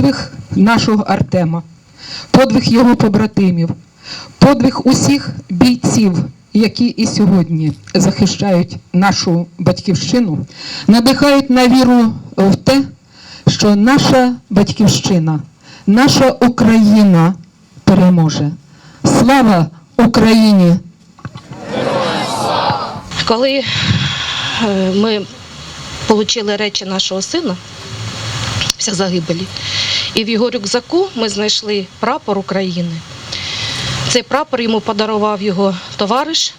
подвиг нашого Артема, подвиг його побратимів, подвиг усіх бійців, які і сьогодні захищають нашу батьківщину, надихають на віру в те, що наша батьківщина, наша Україна переможе. Слава Україні! Коли е, ми отримали речі нашого сина після загибелі, і в його рюкзаку ми знайшли прапор України. Цей прапор йому подарував його товариш.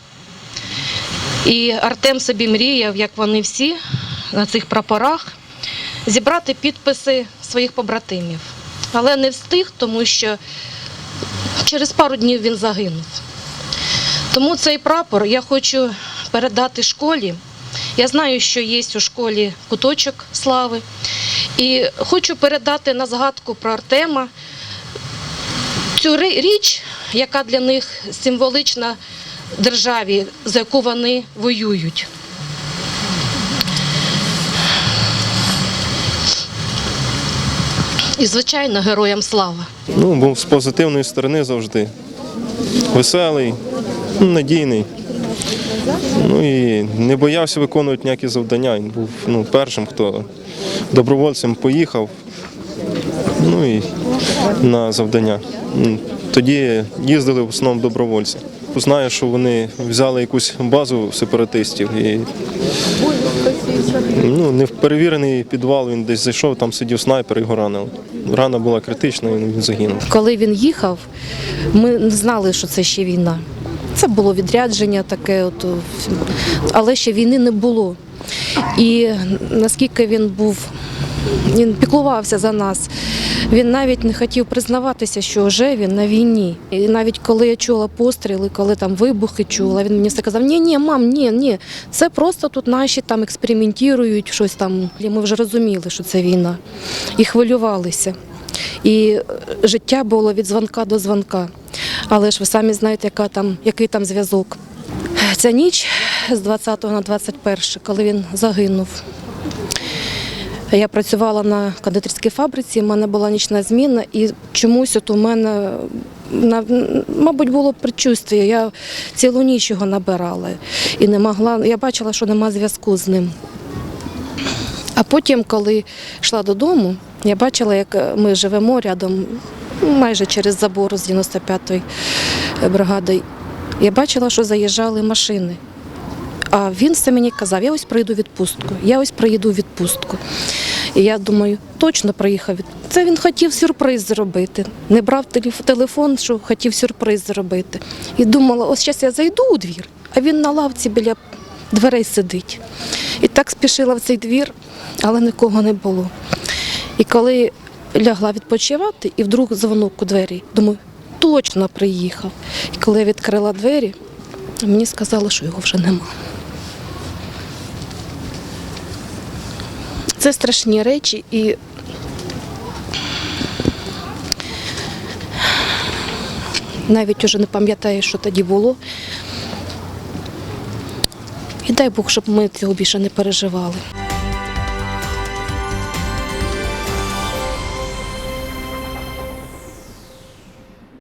І Артем собі мріяв, як вони всі на цих прапорах, зібрати підписи своїх побратимів. Але не встиг, тому що через пару днів він загинув. Тому цей прапор я хочу передати школі. Я знаю, що є у школі куточок слави. І хочу передати на згадку про Артема цю річ, яка для них символична державі, за яку вони воюють. І, звичайно, героям слава. Ну, був з позитивної сторони завжди. Веселий, надійний. Ну і не боявся виконувати ніякі завдання. Він був ну, першим, хто добровольцем поїхав. Ну і на завдання. Тоді їздили в основному добровольці. Знаю, що вони взяли якусь базу сепаратистів і ну, не в перевірений підвал він десь зайшов, там сидів снайпер його ранив. Рана була критична, і він загинув. Коли він їхав, ми не знали, що це ще війна. Це було відрядження таке, от, але ще війни не було. І наскільки він був, він піклувався за нас. Він навіть не хотів признаватися, що вже він на війні. І навіть коли я чула постріли, коли там вибухи чула, він мені все казав: ні, ні, мам, ні, ні, це просто тут наші там експериментують, щось там. І ми вже розуміли, що це війна, і хвилювалися. І життя було від дзвонка до дзвонка. Але ж ви самі знаєте, яка там, який там зв'язок. Ця ніч з 20 на 21, коли він загинув. Я працювала на кондитерській фабриці, в мене була нічна зміна, і чомусь от у мене, мабуть, було предчувствие. Я цілу ніч його набирала і не могла. Я бачила, що нема зв'язку з ним. А потім, коли йшла додому, я бачила, як ми живемо рядом, майже через забор з 95-ї бригади. Я бачила, що заїжджали машини. А він все мені казав, я ось приїду в відпустку, я ось приїду відпустку. І я думаю, точно приїхав. Це він хотів сюрприз зробити. Не брав телефон, що хотів сюрприз зробити. І думала, ось зараз я зайду у двір, а він на лавці біля дверей сидить. І так спішила в цей двір, але нікого не було. І коли лягла відпочивати, і вдруг дзвонок у двері, думаю, точно приїхав. І коли я відкрила двері, мені сказали, що його вже нема. Це страшні речі і навіть уже не пам'ятаю, що тоді було. І дай Бог, щоб ми цього більше не переживали.